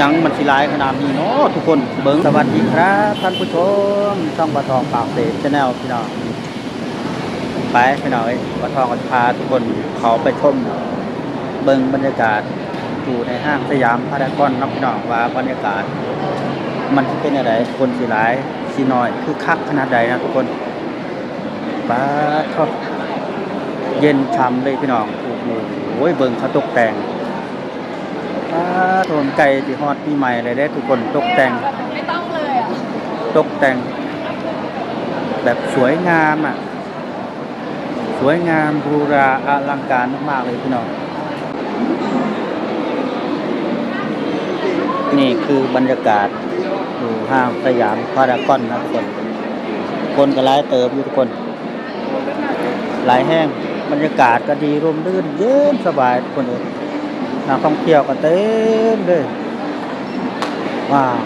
ยังมันสิหลายขนาดนี้เนาะทุกคนเบิ่งสวัสดีครับท่านผู้ชมช่องปลาทองปากเสชาแนลพี่น้องไปพี่น้องเอ้ยปลาทองก็จะพาทุกคนเขาไปชมเบิ่งบรรยากาศอยู่ในห้างสยามพารากอนนาะพี่น้องว่าบรรยากาศ มันเป็นอะไรคนสิหลายสิน้อยคือคักขนาดใดนะทุกคนป้าทอดเย็นช่ำเลยพี่น้องโอ้โหเบิ่งเขาตกแต่ง โทนไก่ที่ฮอดปีใหม่เลยได้ทุกคนตกแต่ง ไม่ต้องเลยอะตกแต่ง แบบสวยงามอะ สวยงามบรูราอลังการมากๆเลยพี่น้อง นี่คือบรรยากาศอยู่ห้างสยามพารากอนนะทุกคน คนก็หลายเติมอยู่ทุกคน หลายแห้งบรรยากาศก็ดีร่มรื่นเย็นสบายทุกคนเลย นักท่องเที่ยวก็เต็มเลยว้าว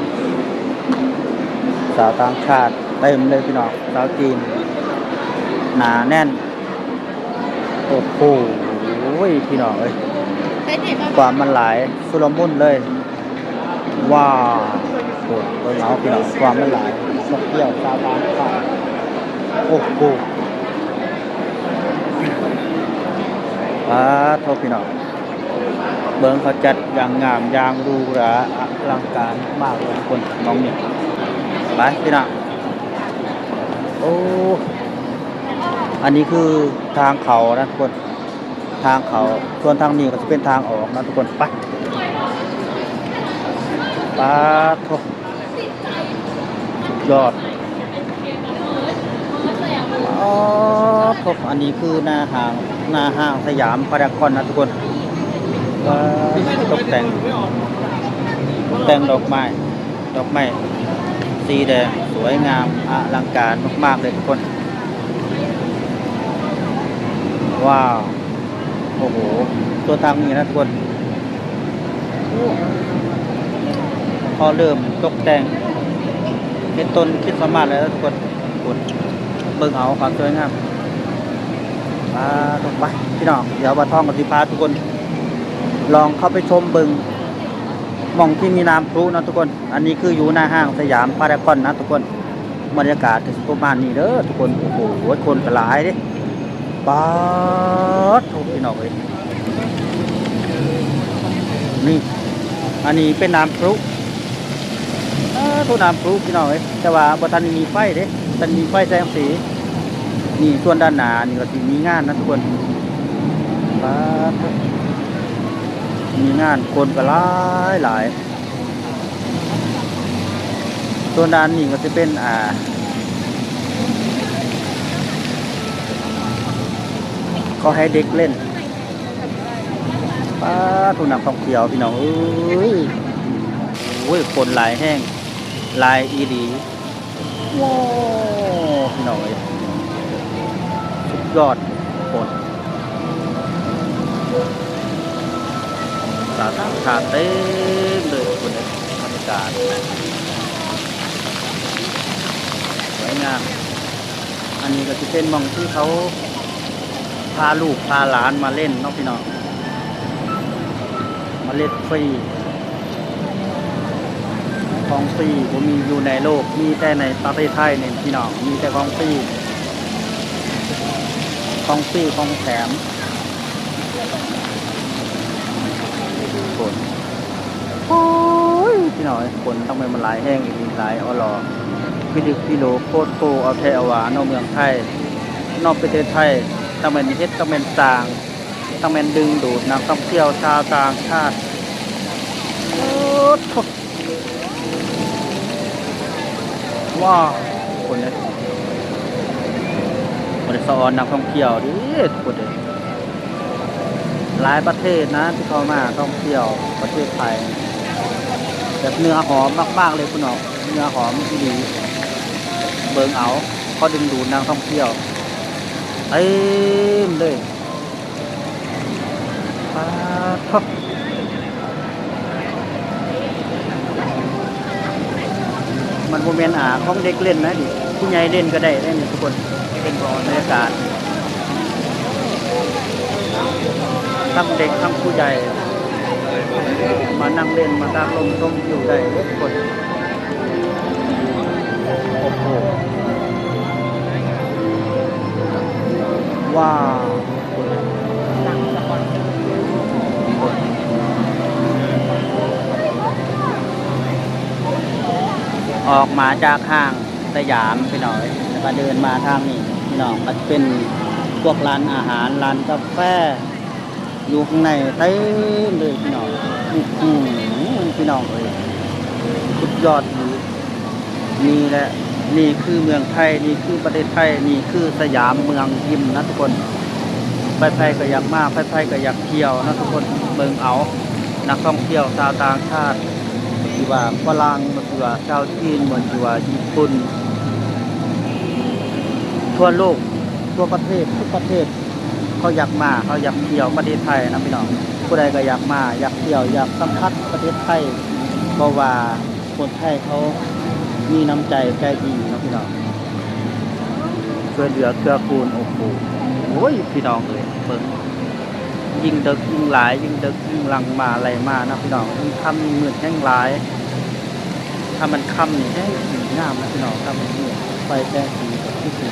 สาวต่างชาติเต็มเลยพี่น้องสาวจีนหนาแน่นโอ้โหพี่น้องเอ้ยความมันหลายสุลมุนเลยว้าวโอ้เบิ่งเอาพี่น้องความมันหลายนกเที่ยวชาวบ้านค่ะโอ้โหป้าโทษพี่น้อง เบิ่งเขาจัดอย่างงามอย่างรูหราอลังการมากเลยทุกคนน้องเนี่ยไปพี่น้องโอ้อันนี้คือทางเขานะทุกคน ทางเขาส่วนทางนี้ก็จะเป็นทางออกนะทุกคนไปปาทบสุดยอดอ๋อทบอันนี้คือหน้าห้างหน้าห้างสยามพารากอนนะทุกคน ว้าวตกแต่ง ตกแต่งดอกไม้ ดอกไม้ สีแดง สวยงามอลังการมาก ๆ เลยทุกคน ว้าว โอ้โห ตัวทางนี้นะทุกคนพอเริ่มตกแต่งเป็นต้นคิดสามารถแล้วทุกคนกดเบิ่งเอาความสวยงามมาลงไปพี่น้อง เดี๋ยวบาท่องกับสิพาทุกคน ลองเข้าไปชมบิ่งมองที่มีน้ำพลุนะทุกคน อันนี้คืออยู่หน้าห้างสยามพารากอนนะทุกคนบรรยากาศจะประมาณนี้เด้อทุกคนโอ้โหคนกระหลายเด้ป๊าดทุกพี่น้องเลยนี่ อันนี้เป็นน้ำพลุทุกน้ำพลุพี่น้องเลยแต่ว่าบทันมีไฟเด้ทันมีไฟแสงสีนี่ส่วนด้านหน้านี่ก็สิมีงานนะทุกคนป๊าด มีงานคนก็หลายหลายส่วนด้านนี้ก็จะเป็นอ่าเขาให้เด็กเล่นป้าทุนนักท่องเที่ยวพี่น้องเอ้ยโอ้ยคนหลายแห้งหลายอีดีว้าพี่น้องเอ้ยสุดยอดคนาธารณชาติเต็มเลยคนเลยบรรยากาศสวยงามอันนี้ก็จะเป็นมองที่เขาพาลูกพาหลานมาเล่นน้องพี่น้องมาเล่นฟรีของฟรีผมมีอยู่ในโลก มีแต่ในประเทศไทยเนี่ยพี่น้อง มีแต่ของฟรีของฟรีของแถม คนโอ้ยพี่หน้องคนต้องไปมันหลายแห้งอีกหลายอรอพี่ดึกพี่โลโคตรโกเอาแทอาหวานอาเมืองไทย นอกประเทศไทยต้องเป็นเฮ็ดต้องเป็นต่างต้องเป็นดึงดูดนักท่องเที่ยวชาวต่างชาติโอ้โถว้าวคนเลยบริษัทนักท่องเที่ยวดิคนเลย หลายประเทศนะที่เขามาท่องเที่ยวประเทศไทยแบบเนื้อหอมมากๆเลยคุณหนอกเนื้อหอมที่ดี เบิงเอาเขาดึงดูดนักท่องเที่ยวเต็มเลยปาทบมันโมเมนต์อ่าของเด็กเล่นนะดิผู้ใหญ่เล่นก็ได้ได้นี่ทุกคนเป็นบรรยากาศ ทั้งเด็กทั้งผู้ใหญ่ มานั่งเล่นมาตากลมชมอยู่ได้ทุกคนโอ้โหว้าวออกมาจากห้างสยามไปหน่อยแล้วก็เดินมาทางนี้พี่น้องมันเป็นพวกร้านอาหารร้านกาแฟ อยู่ข้างในเต็มเลยพี่น้องอื้อหือพี่น้องเลยสุดยอดนี่แหละนี่คือเมืองไทยนี่คือประเทศไทยนี่คือสยามเมืองยิ้มนะทุกคนไปไทยก็อยากมากไปไทยก็อยากเที่ยวนะทุกคนเมืองเอา นักท่องเที่ยวชาวต่างชาติที่ว่าฝรั่งที่ว่าชาวจีนมันที่ว่าญี่ปุ่นทั่วโลกทั่วประเทศทุกประเทศ เขาอยากมาเขาอยากเที่ยวประเทศไทยนะพี่น้องผู้ใดก็อยากมาอยากเที่ยวอยากสัมผัสประเทศไทยเพราะว่าคนไทยเขามีน้ำใจใจดีนะพี่น้องช่วยเหลือเกื้อกูลโอ้โหโอ้ยพี่น้องเลยเบิ่งยิ่งเดึกยิ่งหลายยิ่งเดึกยิ่งหลังมาอะไรมานะพี่น้องยิ่งค่ำยิ่งมืดแห้งหลาย ถ้ามันค่ำนี่แห้งสีงามนะพี่น้องถ้ามันมืดไฟแดงสีแบบที่สี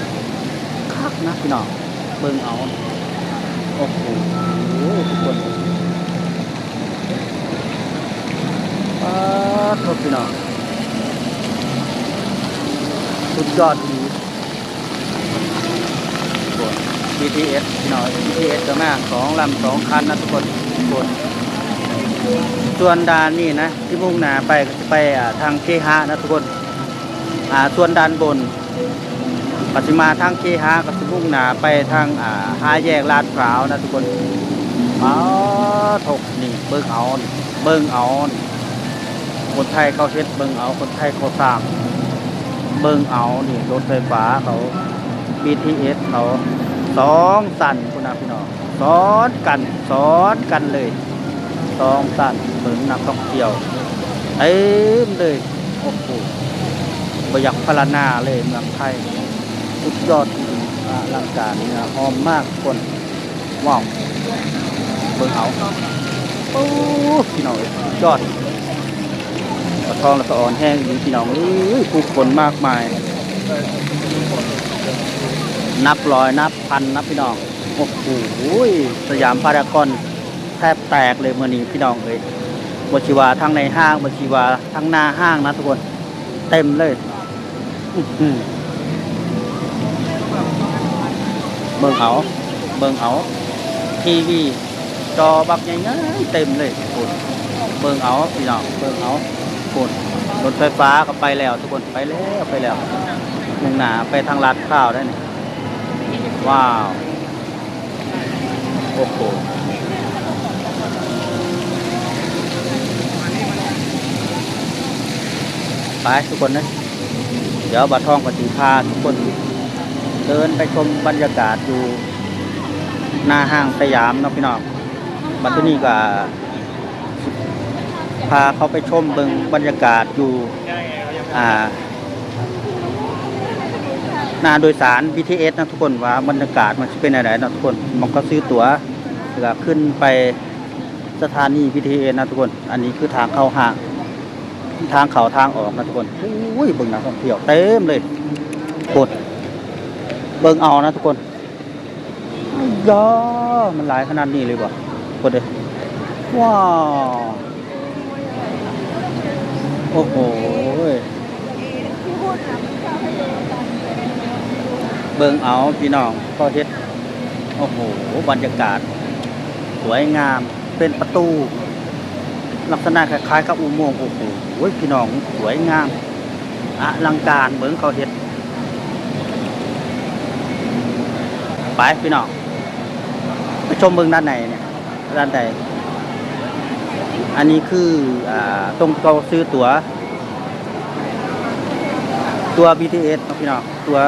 คักนะพี่น้องเบิ่งเอา โอ้โหทุกคนอ้าวโทษพี่น้องสุดยอดดีกด BTS พี่น้อง BTS ก็มาสองลำสองคันนะทุกคนกดส่วนดานนี่นะที่มุ่งหน้าไปจะไปทางเคหะนะทุกคน อ่าส่วนดานบน ปัจจุมาทางเคหะก็จะมุ่งหนาไปทางอ่าห้าแยกลาดพร้าวนะทุกคนอ๋อถกนี่เบิ่งเอานเบิ่งเอานคนไทยเขาเฮ็ดเบิ่งเอาคนไทยเขาสร้างเบิ่งเอานี่รถไฟฟ้าเขา BTS เขาสองสั่นคุณนะพี่น้องซ้อนกันซ้อนกันเลยสองสั่นเบิ่งนักท่องเที่ยวเต็มเลยโอ้โหบอยากพารนาเลยเมืองไทย สุดยอดริงๆอลังการเนี่ยหอมมากคนว้าวเบิ่งเอาโอ้พี่น้องเอ้ยสุดยอดปลาทองและปลาอ่อนแห้งดีพี่น้องเอ้ยผู้คนมากมาย นับร้อยนับพันนับพี่น้องโอ้โหสยามพารากอนแทบแตกเลยเมื่อนี้พี่น้องเอ้ยบชีวาทั้งในห้างบชีวาทั้งหน้าห้างนะทุกคน เต็มเลย อือหือ เบิ่งเอาเบิ่งเอาทีวีจอบักใหญ่ๆเต็มเลยคุณเบิ่งเอาพี่น้องเบิ่งเอาคุณรถไฟฟ้าก็ไปแล้วทุกคนไปแล้วไปแล้วมุ่งหนาไปทางลาดข้าวได้นี่ว้าวโอ้โหไปทุกคนนะเดี๋ยวบัตรทองกับสีพาทุกคน เดินไปชมบรรยากาศอยู่หน้าห้างสยามเนาะพี่น้องบัดนี้ก็พาเขาไปชมเบิงบรรยากาศอยู่อ่าหน้าโดยสาร BTS นะทุกคนว่าบรรยากาศมันจะเป็นอะไรนะทุกคนมันก็ซื้อตั๋วแล้วก็ขึ้นไปสถานี BTS นะทุกคน อันนี้คือทางเข้าห้างทางเขาทางออกนะทุกคนอุ้ยบิ่งนักท่องเที่ยวเต็มเลยกด เบิ่งเอานะทุกคนยยามันหลายขนาดนี้เลยบ่กดเลยว้าว โอ้โหเบิ่งเอาพี่น้องก็เฮ็ด โอ้โห บรรยากาศ สวยงาม เป็นประตู ลักษณะคล้ายๆกับอุโมงค์ โอ้โหพี่น้อง สวยงามอลังการเบิ่งเขาเฮ็ด ไปพี่น้องไปชมเมืองด้านในเนี่ยด้านใดอันนี้คืออตรงเราซื้อตั๋ว ตัว BTS นะพี่น้องตัว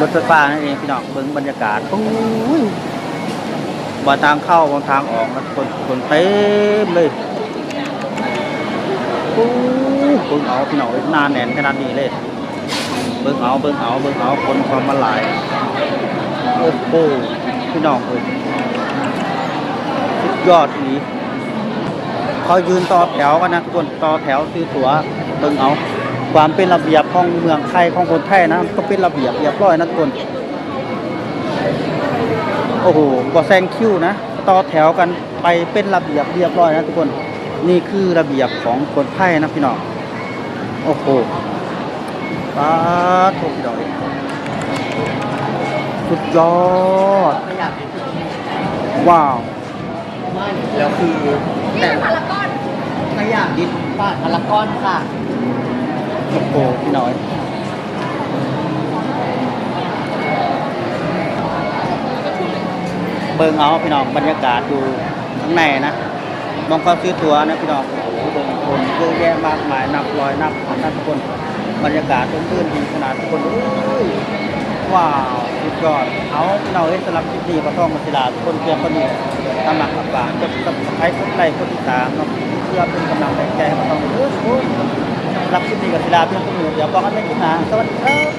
รถไฟฟ้านั่นเองพี่น้องเบิ่งบรรยากาศโอ้ยบนทางเข้าบนทางออกนะคนคนเต็มเลยโอ้ยเบิ่งเอาพี่น้องนาแน่นขนาดนี้เลย บิ่งเอาเบิ่งเอาเบิ่งเอาคนความมาหลายโอ้โหพี่น้องเอ้ยสุดยอดนี้เขายืนต่อแถวกันนะคนต่อแถวซื้อตั๋วเบิ่งเอาความเป็นระเบียบของเมืองไทยของคนไทยนะก็เป็นระเบียบเรียบร้อยนะทุกคนโอ้โหบ่แซงคิวนะต่อแถวกันไปเป็นระเบียบเรียบร้อยนะทุกคน นี่คือระเบียบของคนไทยนะพี่น้องโอ้โห ป้าดโถูกดอยสุดยอดไม่อยากว้าวไม่แล้วคือนี่เป็นพารากอนไม่อยากดินป้าพารากอนค่ะ โอ้โหพี่น้อย เบิ่งเอาพี่น้องบรรยากาศดูข้างในนะมองความซื้อตัวนะพี่น้องโอ้โหเบิ่งคนเยอะแยะมากมายนับร้อยนับพันนะทุกคน บรรยากาศต้นตื้นดีขนาดทุกคนโอ้ยว้าวสุดยอดเอาเราได้สลับคลิปนี้ก็ต้องมาศิลาทุกคนเพียงคนนี้ตำหนักอับปากจะสับสไคนไรคนที่สามเนาะเพื่อเป็นกำลังแรงใจมาต้องเออทุกคนสำหรับคลิปนี้กับศิลาเพียงคนนี้เดี๋ยวบอกกันในคลิปหน้าสวัสดีครับ